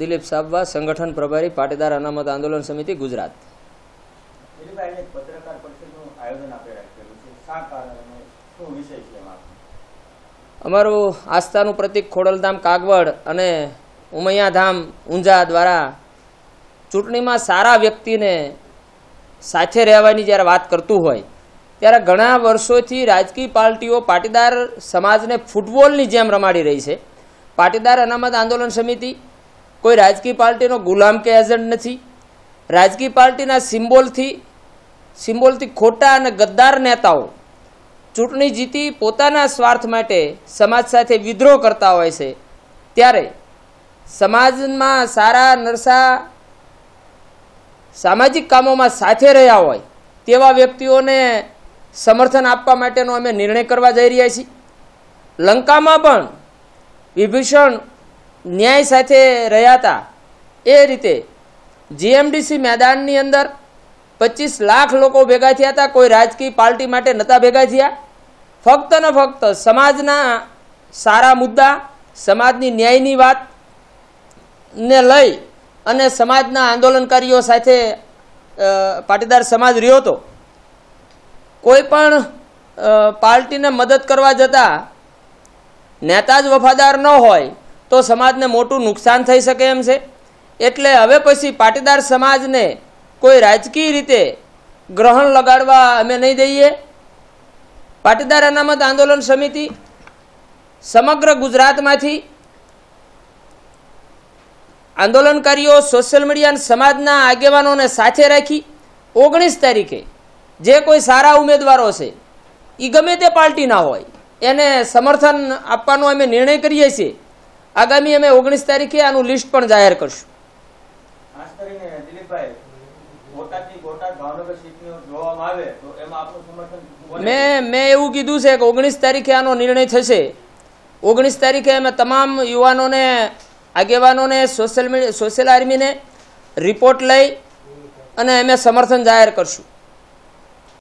દિલીપ સાબવા સંગઠન પ્રભારી પાટીદાર અનામત આંદોલન સમિતિ ગુજરાત. અમારું આસ્થાનું પ્રતિક ખોડલધામ કાગવડ અને ઉમૈયાધામ ઊંઝા દ્વારા ચૂંટણીમાં સારા વ્યક્તિને સાથે રહેવાની જ્યારે વાત કરતું હોય ત્યારે ઘણા વર્ષોથી રાજકીય પાર્ટીઓ પાટીદાર સમાજને ફૂટબોલની જેમ રમાડી રહી છે. પાટીદાર અનામત આંદોલન સમિતિ કોઈ રાજકીય પાર્ટીનો ગુલામ કે એજન્ટ નથી. રાજકીય પાર્ટીના સિમ્બોલથી સિમ્બોલથી ખોટા અને ગદ્દાર નેતાઓ ચૂંટણી જીતી પોતાના સ્વાર્થ માટે સમાજ સાથે વિદ્રોહ કરતા હોય છે. ત્યારે સમાજમાં સારા, નરસા, સામાજિક કામોમાં સાથે રહ્યા હોય તેવા વ્યક્તિઓને સમર્થન આપવા માટેનો અમે નિર્ણય કરવા જઈ રહ્યા છીએ. લંકામાં પણ વિભીષણ ન્યાય સાથે રહ્યા હતા. એ રીતે જીએમડીસી મેદાનની અંદર પચીસ લાખ લોકો ભેગા થયા હતા. કોઈ રાજકીય પાર્ટી માટે નહોતા ભેગા થયા. ફક્ત ને ફક્ત સમાજના સારા મુદ્દા, સમાજની ન્યાયની વાત ને લઈ અને સમાજના આંદોલનકારીઓ સાથે પાટીદાર સમાજ રહ્યો હતો. કોઈ પણ પાર્ટીને મદદ કરવા જતાં નેતા જ વફાદાર ન હોય તો સમાજને મોટું નુકસાન થઈ શકે એમ છે. એટલે હવે પછી પાટીદાર સમાજને કોઈ રાજકીય રીતે ગ્રહણ લગાડવા અમે નહીં દઈએ. પાટીદાર અનામત આંદોલન સમિતિ સમગ્ર ગુજરાતમાંથી આંદોલનકારીઓ સોશિયલ મીડિયા અને સમાજના આગેવાનોને સાથે રાખી ઓગણીસ તારીખે જે કોઈ સારા ઉમેદવારો છે એ ગમે તે પાર્ટીના હોય, એને સમર્થન આપવાનો અમે નિર્ણય કરીએ છીએ. આગામી અમે ઓગણીસ તારીખે આનું લિસ્ટ પણ જાહેર કરશું? મેં મેં એવું કીધું છે કે ઓગણીસ તારીખે આનો નિર્ણય થશે. ઓગણીસ તારીખે અમે તમામ યુવાનોને આગેવાનોને સોશિયલ મીડિયા સોશિયલ આર્મીને રિપોર્ટ લઈ અને અમે સમર્થન જાહેર કરશું.